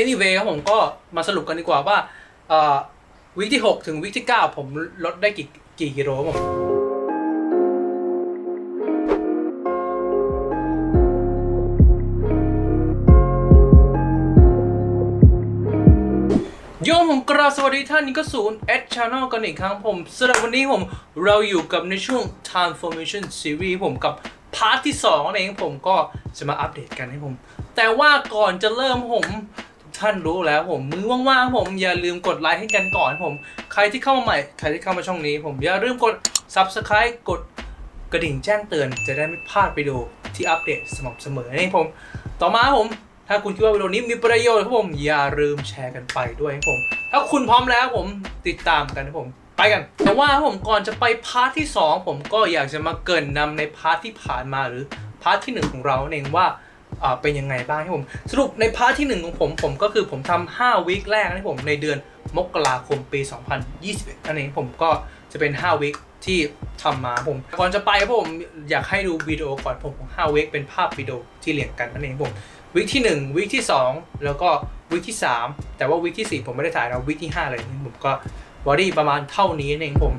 anyway ครับผมก็มาสรุปกันดีกว่าว่าวิกที่ 6 ถึงวิกที่ 9 ผมลดได้กี่กี่กิโลผมโยมผมกราบสวัสดีท่านนี่ก็ศูนย์ H Channel กันอีกครั้งผมสำหรับวันนี้ผมเราอยู่กับในช่วง Transformation Series ผมกับพาร์ทที่2นั่นเองผมก็จะมาอัปเดตกันให้ผม แต่ว่าก่อนจะเริ่มผม ท่านรู้แล้วผมมือว่างๆผมอย่าลืมกดไลค์ให้กันก่อนผม ใครที่เข้ามาใหม่ใครที่เข้ามาช่องนี้ ผมอย่าลืมกด Subscribe กดกระดิ่งแจ้งเตือน จะได้ไม่พลาดไปดูที่อัปเดตสม่ำเสมอนั่ผม ต่อมาผม ถ้าคุณคิดว่าวิดีโอนี้มีประโยชน์ครับผมอย่าลืมแชร์กันไปด้วยครับผม ถ้าคุณพร้อมแล้วผมติดตามกันครับผมไปกันแต่ว่าผมก่อนจะไปพาร์ทที่ 2 ผมก็อยากจะมาเกินนำในพาร์ทที่ผ่านมาหรือพาร์ทที่ 1 ของเราเองว่า เป็นยังไงบ้างครับผม สรุปในพาร์ทที่ 1 ของผม ผมก็คือผมทำ5วีคแรกนะครับผมในเดือนมกราคมปี 2021นั่นเองผมก็จะเป็น 5วีคที่ทำมาผม ก่อนจะไปครับผมอยากให้ดูวิดีโอก่อนผมของ5วีคเป็นภาพวิดีโอที่เรียงกันนั่นเองผมวิกที่1วิกที่ 2 แล้วก็วิกที่ 3 แต่ว่าวิกที่ 4 ผมไม่ได้ถ่ายนะวิกที่ 5 เลยผมก็บอดี้ประมาณเท่านี้เองผม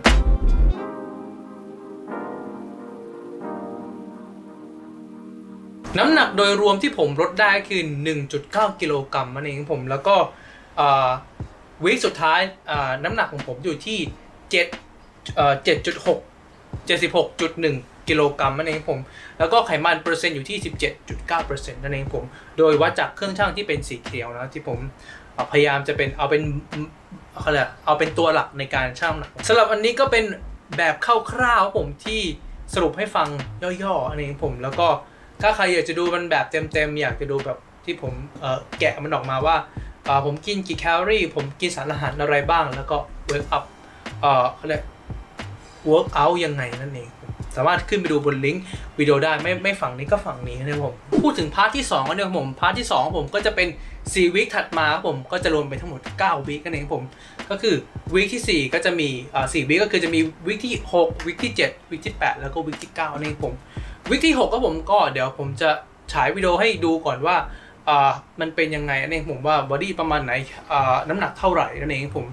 น้ำหนักโดยรวมที่ผมลดได้คือ 1.9 กิโลกรัมนั่นเองผม แล้วก็วีคสุดท้ายน้ำหนักของผมอยู่ที่7เอ่อ7.6 76.1 กิโลกรัมนั่นเองผม แล้วก็ไขมันเปอร์เซ็นต์อยู่ที่ 17.9%นั่นเองผม โดยวัดจากเครื่องช่างที่เป็นสีเขียวนะที่ผมพยายามจะเป็นเอาเป็นเขาเรียกเอาเป็นตัวหลักในการชั่งน้ำหนักสำหรับอันนี้ก็เป็นแบบคร่าวๆผมที่สรุปให้ฟังย่อๆอันเองผมแล้วก็ ถ้าใครอยากจะดูมันแบบเต็มๆอยากจะดูแบบที่ผมเแกะมันออกมาว่าผมกินกี่แคลอรี่ ผมกินสารอาหารอะไรบ้าง แล้วก็เวิร์กอัพเขาเรียก work out ยังไงนั่นเอง สามารถขึ้นไปดูบนลิงก์วิดีโอได้ไม่ไม่ฝั่งนี้ก็ฝั่งนี้นะครับผม พูดถึงพาร์ทที่2กันเนี่ยผมพาร์ทที่ 2 ผมก็จะเป็น4วีคถัดมาครับผมก็จะรวมไปทั้งหมด9วีคนั่นเองผม ก็คือวีคที่ 4 ก็จะมีอ่า4วีคก็คือจะมีวีคที่ 6วีคที่ 7วีคที่ 8 แล้วก็วีคที่9นั่นเองผม วีคที่6ก็ผมก็เดี๋ยวผมจะฉายวิดีโอให้ดูก่อนว่าอ่ามันเป็นยังไงนั่นเองผมว่าบอดี้ประมาณไหนอ่าน้ำหนักเท่าไหร่นั่นเองผม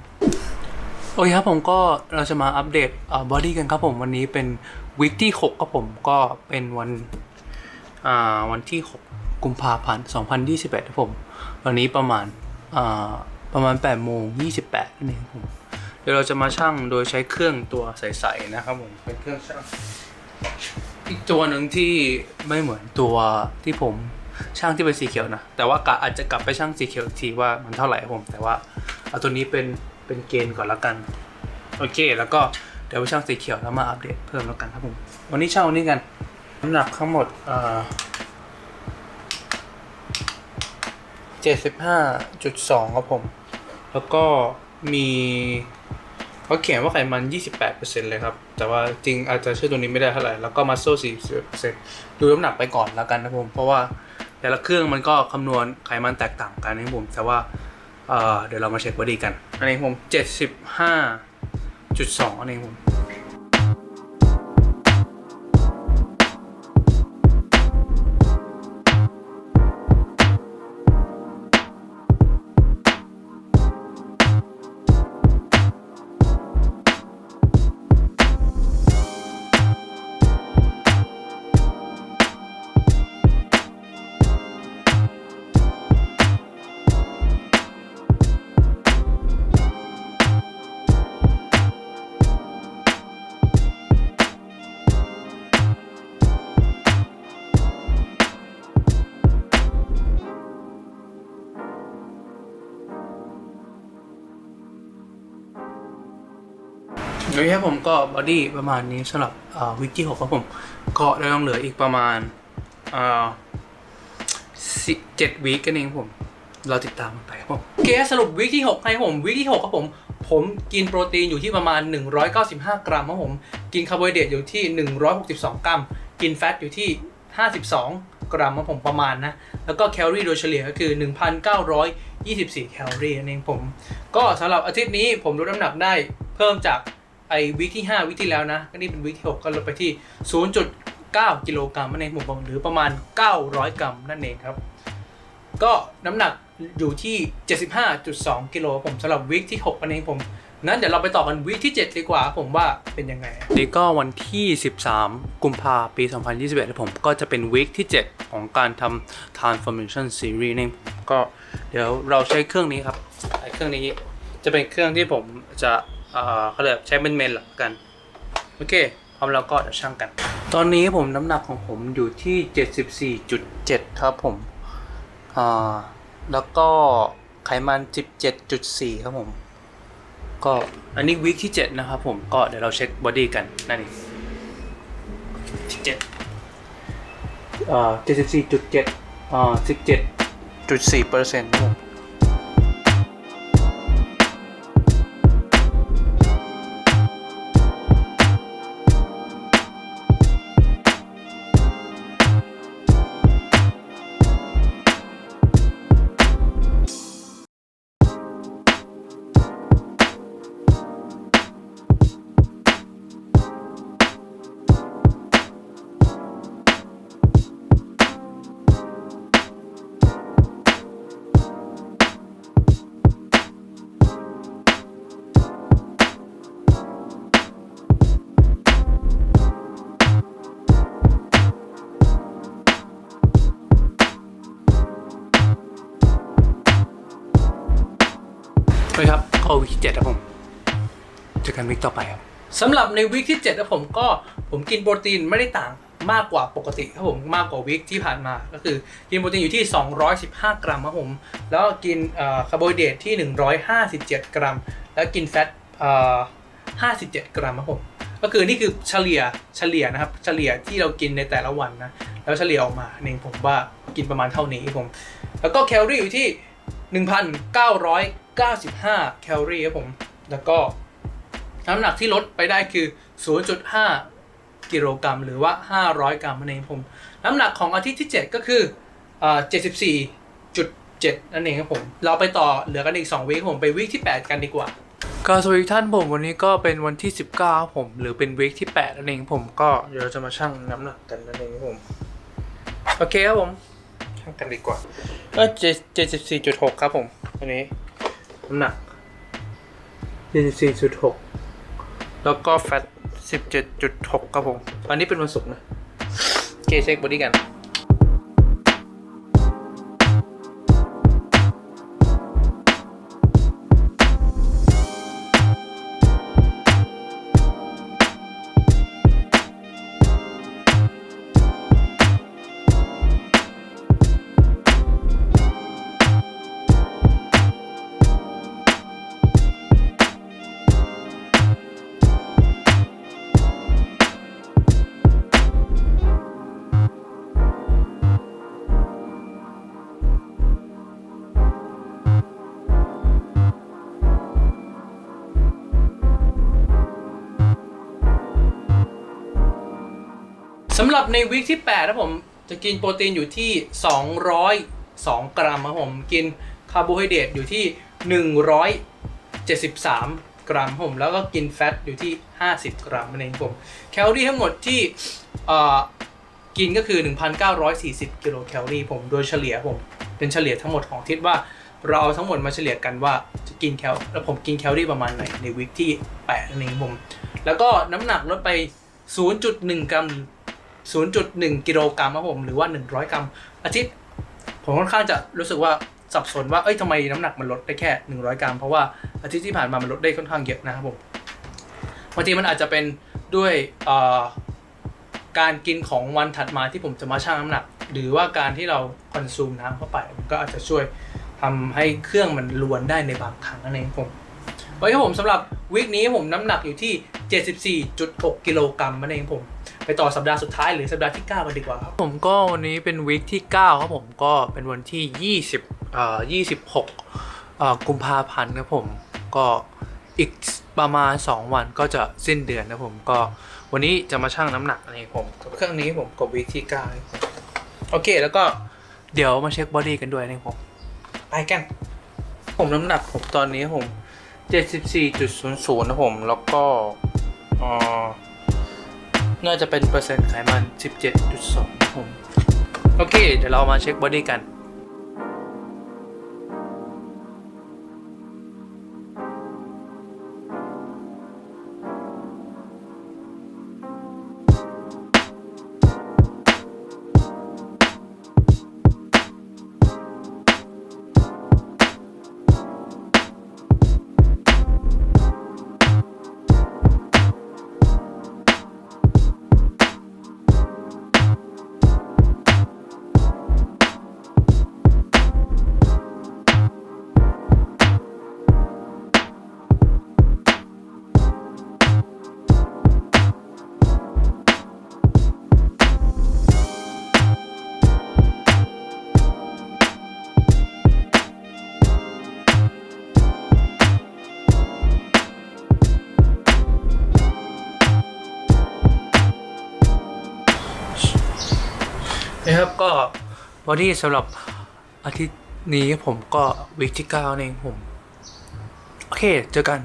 โอเคครับผมก็เราจะมาอัปเดตบอดี้กันครับผมวันนี้เป็นวีคที่6ครับผมก็เป็นวันอ่าวันที่ 6 กุมภาพันธ์ 2021ครับผมวันนี้ประมาณอ่าประมาณ8โมง28นั่นเองผมเดี๋ยวเราจะมาชั่งโดยใช้เครื่องตัวใสๆนะครับผมเป็นเครื่องชั่ง อีกตัวหนึ่งที่ไม่เหมือนตัวที่ผมช่างที่เป็นสีเขียวนะ แต่ว่ากะอาจจะกลับไปช่างสีเขียวอีกทีว่ามันเท่าไหร่ผม แต่ว่าเอาตัวนี้เป็นเป็นเกณฑ์ก่อนละกัน โอเค แล้วก็เดี๋ยวไปช่างสีเขียวแล้วมาอัปเดตเพิ่มแล้วกันครับผม วันนี้ช่างวันนี้กันน้ำหนักทั้งหมดเอ่อเจ็ดสิบห้าจุดสองครับผม แล้วก็มี เขาเขียนว่าไขมัน 28%เลยครับ แต่ว่าจริงอาจจะเชื่อตัวนี้ไม่ได้เท่าไหร่ แล้วก็มัสโซ40%ดูน้ำหนักไปก่อนแล้วกันนะผม เพราะว่าแต่ละเครื่องมันก็คำนวณไขมันแตกต่างกันนะผม แต่ว่าเเดี๋ยวเรามาเช็คบอดีกัน อันนี้ผม 75.2อันนี้ผม โอเคครับผมก็บอดี้ประมาณนี้สำหรับวิกที่6ครับผมก็เราต้องเหลืออีกประมาณเจ็ดวีคกันเองผมเราติดตามมันไปครับผมโอเคสรุปวีคที่ 6 ให้ผมวีคที่ 6 ครับผม ผมกินโปรตีนอยู่ที่ประมาณ 195 กรัมครับผม กินคาร์โบไฮเดรตอยู่ที่ 162 กรัม กินแฟตอยู่ที่ 52 กรัมครับผมประมาณนะ แล้วก็แคลอรี่โดยเฉลี่ยก็คือ 1,924 แคลอรี่นั่นเองผม ก็สำหรับอาทิตย์นี้ผมลดน้ำหนักได้เพิ่มจาก ไอ้วิกที่ 5 วิกที่แล้วนะก็นี่เป็นวิกที่ 6 ก็ลดไปที่ 0.9 กิโลกรัมนั่นเองผมหรือประมาณ 900 กรัมนั่นเองครับ ก็น้ำหนักอยู่ที่ 75.2 กิโลผมสำหรับวีคที่6อันเองผมนั้นเดี๋ยวเราไปต่อกันวีคที่ 7 ดีกว่าผมว่าเป็นยังไงนี่ก็วันที่ 13 กุมภาปี 2021แล้วผมก็จะเป็นวีคที่ 7 ของการทำ transformation series นี่ก็เดี๋ยวเราใช้เครื่องนี้ครับไอ้เครื่องนี้จะเป็นเครื่องที่ผมจะ เอ่อเขาเรียกใช้เป็นเมนหลักกัน โอเคพร้อมแล้วก็เดี๋ยวช่างกัน ตอนนี้ผมน้ำหนักของผมอยู่ที่ 74.7 ครับผมอ่าแล้วก็ไขมัน 17.4 ครับผม ก็อันนี้วีคที่ 7 นะครับผม ก็เดี๋ยวเราเช็คบอดี้กันนั่นเอง17อ่า74.7อ่า17.4เปอร์เซ็นต์ครับ กันวีคต่อไปครับสำหรับในวีคที่7นะผมก็ผมกินโปรตีนไม่ได้ต่างมากกว่าปกติครับผมมากกว่าวีคที่ผ่านมา ก็คือกินโปรตีนอยู่ที่ 215 กรัมครับผมแล้วกินคาร์โบไฮเดรตที่ 157 กรัม แล้วกินแฟต57 กรัมครับผมก็คือนี่คือเฉลี่ยเฉลี่ยนะครับเฉลี่ยที่เรากินในแต่ละวันนะแล้วเฉลี่ยออกมาเองผมว่ากินประมาณเท่านี้ครับผม แล้วก็แคลอรี่อยู่ที่ 1,995 แคลอรี่ครับผมแล้วก็ น้ำหนักที่ลดไปได้คือ 0.5 กิโลกรัม หรือว่า 500 กรัมนั่นเองครับผม น้ำหนักของอาทิตย์ที่ 7 ก็คืออ่า74.7 นั่นเองครับผม เราไปต่อเหลือกันอีก 2วีคผมไปวีคที่ 8 กันดีกว่าก็สวัสดีท่านผมวันนี้ก็เป็นวันที่ 19ครับผม หรือเป็นวีคที่8นั่นเองครับผมก็เดี๋ยวเราจะมาชั่งน้ำหนักกันนั่นเองครับผม โอเคครับผมช่างกันดีกว่าก็เจ็ดสิบสี่จุดหกครับผมอันนี้น้ำหนักเจ็ดสิบสี่จุดหก แล้วก็แฟตสิบเจ็ดจุดหกครับผม อันนี้เป็นวันศุกร์นะโอเคเช็คบอดี้กันำหรับในวีคที่8นะผมจะกินโปรตีนอยู่ที่ 202 กรัมครับผมกินคาร์โบไฮเดรตอยู่ที่ 173 กรัมครับผมแล้วก็กินแฟตอยู่ที่ 50 กรัมนั่นเองผมแคลอรี่ทั้งหมดที่เออกินก็คือ 1,940 กิโลแคลอรี่ผมโดยเฉลี่ยผมเป็นเฉลี่ยทั้งหมดของทิศว่าเราเอาทั้งหมดมาเฉลี่ยกันว่าจะกินแคลแล้วผมกินแคลอรี่ประมาณไหนในวีคที่8นั่นเองผมแล้วก็น้ำหนักลดไป 0.1 กรัม 0.1 กิโลกรัมครับผมหรือว่า 100 กรัม อาทิตย์ผมค่อนข้างจะรู้สึกว่าสับสนว่าเอ้ยทำไมน้ำหนักมันลดได้แค่ 100 กรัม เพราะว่าอาทิตย์ที่ผ่านมามันลดได้ค่อนข้างเยอะนะครับผมบางทีมันอาจจะเป็นด้วยการกินของวันถัดมาที่ผมจะมาชั่งน้ำหนัก หรือว่าการที่เราคอนซูมน้ำเข้าไปมันก็อาจจะช่วยทำให้เครื่องมันลวนได้ในบางครั้งนั่นเองผมโอเคครับผมสำหรับวีคนี้ผมน้ำหนักอยู่ที่ 74.6 กิโลกรัมนั่นเองผม ไปต่อสัปดาห์สุดท้ายหรือสัปดาห์ที่ 9 กันดีกว่าครับผมก็วันนี้เป็นวีคที่ 9 ครับผมก็เป็นวันที่ 20เอ่อ26เอ่อกุมภาพันธ์ครับผมก็อีกประมาณ 2 วันก็จะสิ้นเดือนนะผมก็วันนี้จะมาชั่งน้ำหนักอันนี้ผมกับเครื่องนี้ผมกับวีคที่9โอเคแล้วก็เดี๋ยวมาเช็คบอดี้กันด้วยนะผมไปกัน ผมน้ำหนักผมตอนนี้ผม 74.00นะผมแล้วก็อ่อ น่าจะเป็นเปอร์เซ็นต์ไขมัน 17.2ผม โอเค เดี๋ยวเรามาเช็คบอดี้กัน วันที่สำหรับอาทิตย์นี้ผมก็วีคที่เก้าเองผม โอเค เจอกัน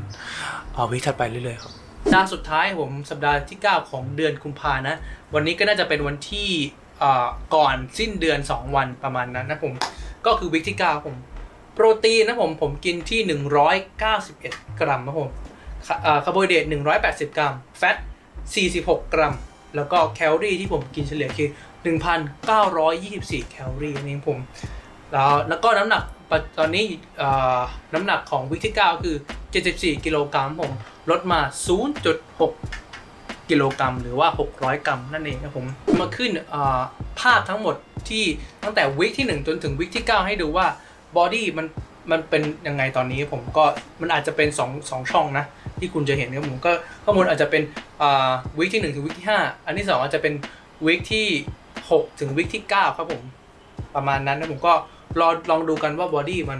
เอาวีคถัดไปเรื่อยๆครับสัปดาห์สุดท้ายผมสัปดาห์ที่ 9 ของเดือนกุมภานะ วันนี้ก็น่าจะเป็นวันที่ก่อนสิ้นเดือน 2 วันประมาณนั้นนะผม ก็คือวีคที่9ผมโปรตีนนะผมผมกินที่ 191 กรัมนะผมคาอ่าคาร์โบไฮเดรต180 กรัม แฟต 46 กรัม แล้วก็แคลอรี่ที่ผมกินเฉลี่ยคือ 1,924 แคลอรี่นั่นเองผม แล้วแล้วก็น้ำหนักตอนนี้น้ำหนักของวิกที่ 9 คือ 74 กิโลกรัมผม ลดมา 0.6 กิโลกรัม หรือว่า 600 กรัม นั่นเองครับผม มาขึ้นภาพทั้งหมดที่ตั้งแต่วิกที่ 1 จนถึงวิกที่ 9 ให้ดูว่าบอดี้มันมันเป็นยังไงตอนนี้ผมก็มันอาจจะเป็น2 2ช่องนะ ที่คุณจะเห็นครับผมก็ข้อมูลอาจจะเป็นวิกที่ 1 ถึงวิกที่ 5 อันที่ 2 อาจจะเป็นวิกที่ 6 ถึงวิกที่ 9 ครับผม ประมาณนั้นนะผมก็รอลองดูกันว่าบอดี้มัน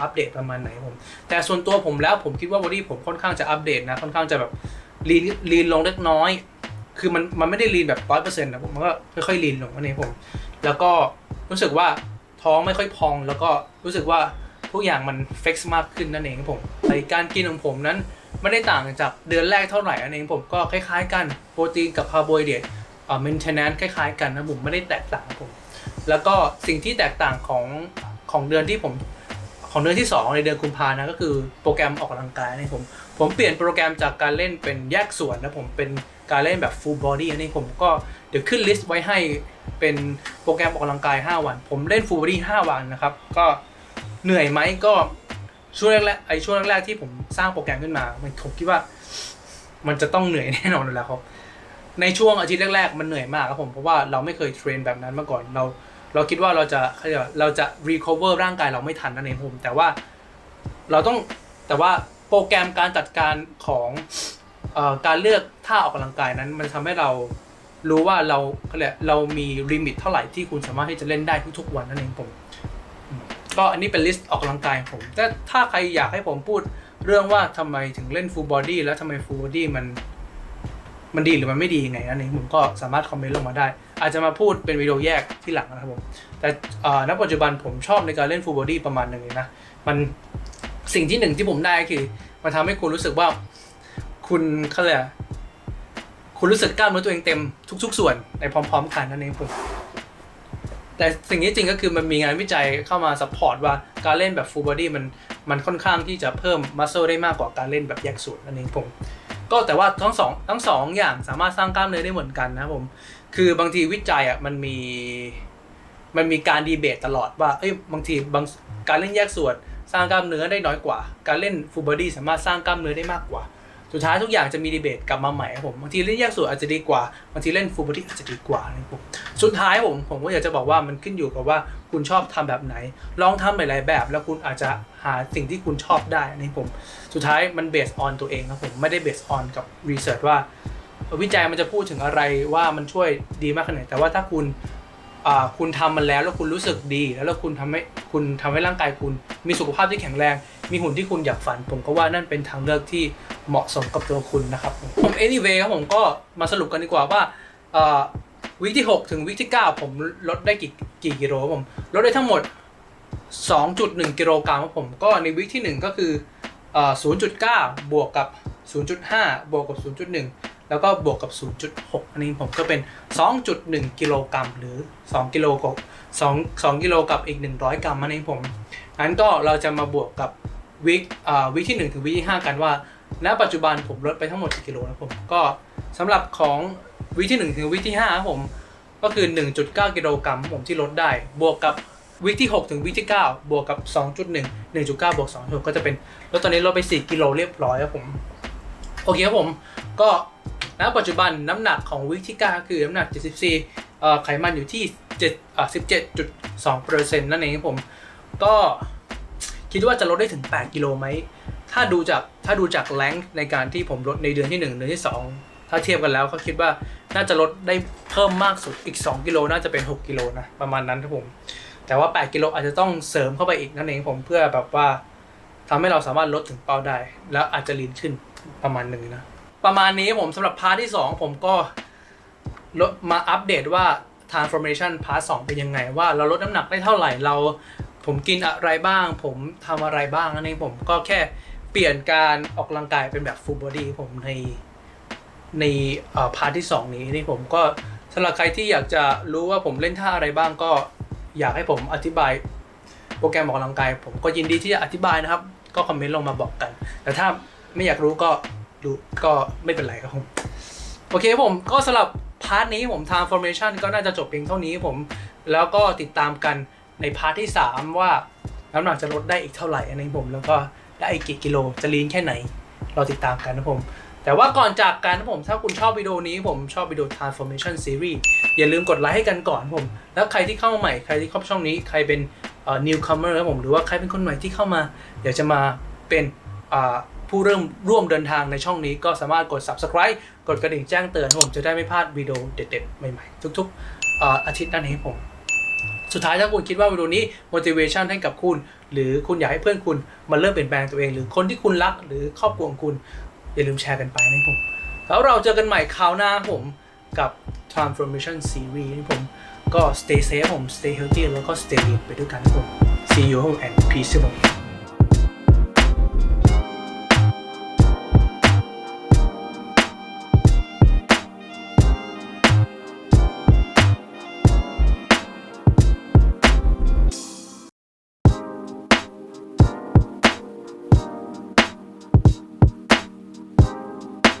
อัปเดตประมาณไหนผม แต่ส่วนตัวผมแล้วผมคิดว่าบอดี้ผมค่อนข้างจะอัปเดตนะ ค่อนข้างจะแบบลีนลีนลงเล็กน้อย คือมันมันไม่ได้ลีนแบบร้อยเปอร์เซ็นต์นะผมมันก็ค่อยๆลีนลงนั่นเองผม แล้วก็รู้สึกว่าท้องไม่ค่อยพองแล้วก็รู้สึกว่าทุกอย่างมันเฟกซ์มากขึ้นนั่นเองครับผมในการกินของผมนั้นไม่ได้ต่างจากเดือนแรกเท่าไหร่นั่นเองผมก็คล้ายๆกันโปรตีนกับคาร์โบไฮเดรต อ่า maintenance คล้ายๆกันนะผมไม่ได้แตกต่างผม แล้วก็สิ่งที่แตกต่างของของเดือนที่ผมของเดือนที่ 2 ในเดือนกุมภานะก็คือโปรแกรมออกกำลังกายนี่ผมผมเปลี่ยนโปรแกรมจากการเล่นเป็นแยกส่วนนะผมเป็นการเล่นแบบ full body นนี้ผมก็เดี๋ยวขึ้นลิสต์ไว้ให้เป็นโปรแกรมออกกำลังกาย 5 วัน ผมเล่น full body 5 วันนะครับ ก็เหนื่อยไหมก็ช่วงแรกๆไอช่วงแรกๆที่ผมสร้างโปรแกรมขึ้นมา มันผมคิดว่า มันจะต้องเหนื่อยแน่นอนอยู่แล้วครับ ในช่วงอาทิตย์แรกๆมันเหนื่อยมากครับผมเพราะว่าเราไม่เคยเทรนแบบนั้นมาก่อนเรา เราคิดว่าเราจะเขาเรียกว่าเราจะ recover ร่างกายเราไม่ทันนั่นเองผมแต่ว่าเราต้องแต่ว่าโปรแกรมการจัดการของออการเลือกท่าออกกำลังกายนั้น มันทำให้เรารู้ว่าเราเขาเรียกเรามีลิมิตเท่าไหร่ที่คุณสามารถที่จะเล่นได้ทุกๆวันนั่นเองผม ก็อันนี้เป็นลิสต์ออกกำลังกายของผมแต่ถ้าใครอยากให้ผมพูดเรื่องว่าทำไมถึงเล่น full body แล้วทำไม full body มัน มันดีหรือมันไม่ดียังไงนั่นเองผมก็สามารถคอมเมนต์ลงมาได้ อาจจะมาพูดเป็นวิดีโอแยกที่หลังนะครับผม แต่ณปัจจุบันผมชอบในการเล่น full body ประมาณหนึ่งเลยนะ มันสิ่งที่หนึ่งที่ผมได้คือ มันทำให้คุณรู้สึกว่า คุณเขาเรียกคุณรู้สึกกล้ามเนื้อตัวเองเต็มทุก ๆ ส่วนในพร้อม ๆ กันนั่นเองผมแต่สิ่งที่จริงก็คือมันมีงานวิจัยเข้ามาซัพพอร์ตว่าการเล่นแบบ full body มันมันค่อนข้างที่จะเพิ่ม muscle ได้มากกว่าการเล่นแบบแยกส่วนนั่นเองผม ก็แต่ว่าทั้งสองทั้งสองอย่างสามารถสร้างกล้ามเนื้อได้เหมือนกันนะผม คือบางทีวิจัยอะมันมีมันมีการดีเบตตลอดว่าเอ้ยบางทีบางการเล่นแยกส่วนสร้างกล้ามเนื้อได้น้อยกว่า การเล่นฟูลบอดี้สามารถสร้างกล้ามเนื้อได้มากกว่า สุดท้ายทุกอย่างจะมีดีเบตกลับมาใหม่ครับผมบางทีเล่นแยกส่วนอาจจะดีกว่าบางทีเล่นฟูลบอดี้อาจจะดีกว่านะครับผมสุดท้ายผมผมก็อยากจะบอกว่ามันขึ้นอยู่กับว่าคุณชอบทำแบบไหน ลองทำหลายๆแบบ แล้วคุณอาจจะ หาสิ่งที่คุณชอบได้นะครับผมสุดท้ายมันเบสออนตัวเองครับผมไม่ได้เบสออนกับรีเสิร์ชว่า วิจัยมันจะพูดถึงอะไรว่ามันช่วยดีมากขนาดไหนแต่ว่าถ้าคุณคุณทำมันแล้วแล้วคุณรู้สึกดี แล้วแล้วคุณทำให้คุณทำให้ร่างกายคุณ มีสุขภาพที่แข็งแรง มีหุ่นที่คุณอยากฝัน ผมก็ว่านั่นเป็นทางเลือกที่เหมาะสมกับตัวคุณนะครับผม anyway ครับผมก็มาสรุปกันดีกว่าว่าวิกที่ 6 ถึงวิกที่ 9 ผมลดได้กี่กี่กิโลครับผมลดได้ทั้งหมด 2.1 กิโลกรัมครับผมก็ในวิกที่ 1 ก็คือ 0.9 บวกกับ 0.5 บวกกับ 0.1 แล้วก็บวกกับ 0.6 อันนี้ผมก็เป็น 2.1 กิโลกรัมหรือ 2 กิโลกับ2 2กิโลกับอีก 100 กรัมอันนี้ผมงั้นก็เราจะมาบวกกับวิกวิกที่ 1 ถึงวิกที่ 5 กันว่า ณ ปัจจุบันผมลดไปทั้งหมดกี่กิโลนะผม ก็สำหรับของวิกที่ 1 ถึงวิกที่5ครับผม ก็คือ 1.9 กิโลกรัมผมที่ลดได้บวกกับ วิกที่ 6 ถึงวิกที่ 9 บวกกับ 2.1 1.9 บวก2ก็จะเป็น แล้วตอนนี้ลดไป 4 กิโลเรียบร้อยครับผม โอเคครับผม ก็ณปัจจุบันน้ำหนักของวิกที่ 9 คือน้ำหนัก 74เอ่ไขมันอยู่ที่7อ่า17.2%นั่นเองครับผม ก็คิดว่าจะลดได้ถึง 8 กิโลไหม ถ้าดูจากถ้าดูจากแรงในการที่ผมลดในเดือนที่ 1 เดือนที่ 2 ถ้าเทียบกันแล้วเขาคิดว่าน่าจะลดได้เพิ่มมากสุดอีก 2 กิโลน่าจะเป็น 6 กิโลนะประมาณนั้นครับผม แต่ว่า 8 กิโลอาจจะต้องเสริมเข้าไปอีกนั่นเองผมเพื่อแบบว่าทำให้เราสามารถลดถึงเป้าได้ แล้วอาจจะลีนขึ้นประมาณหนึ่งนะ ประมาณนี้ผมสำหรับพาร์ทที่ 2 ผมก็ลดมาอัปเดตว่า transformation part 2เป็นยังไง ว่าเราลดน้ำหนักได้เท่าไหร่เราผมกินอะไรบ้าง ผมทำอะไรบ้างอันนี้ผมก็แค่เปลี่ยนการออกกำลังกายเป็นแบบ full body ผมในในพาร์ทที่ 2 นี้นี่ผมก็สำหรับใครที่อยากจะรู้ว่าผมเล่นท่าอะไรบ้างก็ อยากให้ผมอธิบายโปรแกรมออกกำลังกาย ผมก็ยินดีที่จะอธิบายนะครับ ก็คอมเมนต์ลงมาบอกกัน แต่ถ้าไม่อยากรู้ก็ดูก็ไม่เป็นไรครับผม โอเคผมก็สำหรับพาร์ทนี้ผม transformation ก็น่าจะจบเพียงเท่านี้ผม แล้วก็ติดตามกันในพาร์ทที่ 3 ว่าน้ำหนักจะลดได้อีกเท่าไหร่อันนี้ผม แล้วก็ได้อีกกี่กิโลจะลีนแค่ไหน เราติดตามกันนะผม แต่ว่าก่อนจากกันนะผมถ้าคุณชอบวิดีโอนี้ผมชอบวิดีโอ transformation series อย่าลืมกดไลค์ให้กันก่อนผม แล้วใครที่เข้ามาใหม่ใครที่เข้าช่องนี้ใครเป็น newcomer นะผมหรือว่าใครเป็นคนใหม่ที่เข้ามา อยากจะมาเป็นผู้เริ่มร่วมเดินทางในช่องนี้ก็สามารถกด subscribe กดกระดิ่งแจ้งเตือนผมจะได้ไม่พลาดวิดีโอเด็ดๆ ใหม่ๆ ทุกๆอาอาทิตย์นั่นเองผมสุดท้ายถ้าคุณคิดว่าวิดีโอนี้ motivation ให้กับคุณ หรือคุณอยากให้เพื่อนคุณมาเริ่มเปลี่ยนแปลงตัวเอง หรือคนที่คุณรักหรือครอบครัวของคุณ อย่าลืมแชร์กันไปนะผมแล้วเราเจอกันใหม่คราวหน้าผมกับ transformation series นี่ผมก็ stay safe ผม stay healthy แล้วก็ stay in ไปด้วยกันนะผม see you and peace ครับผม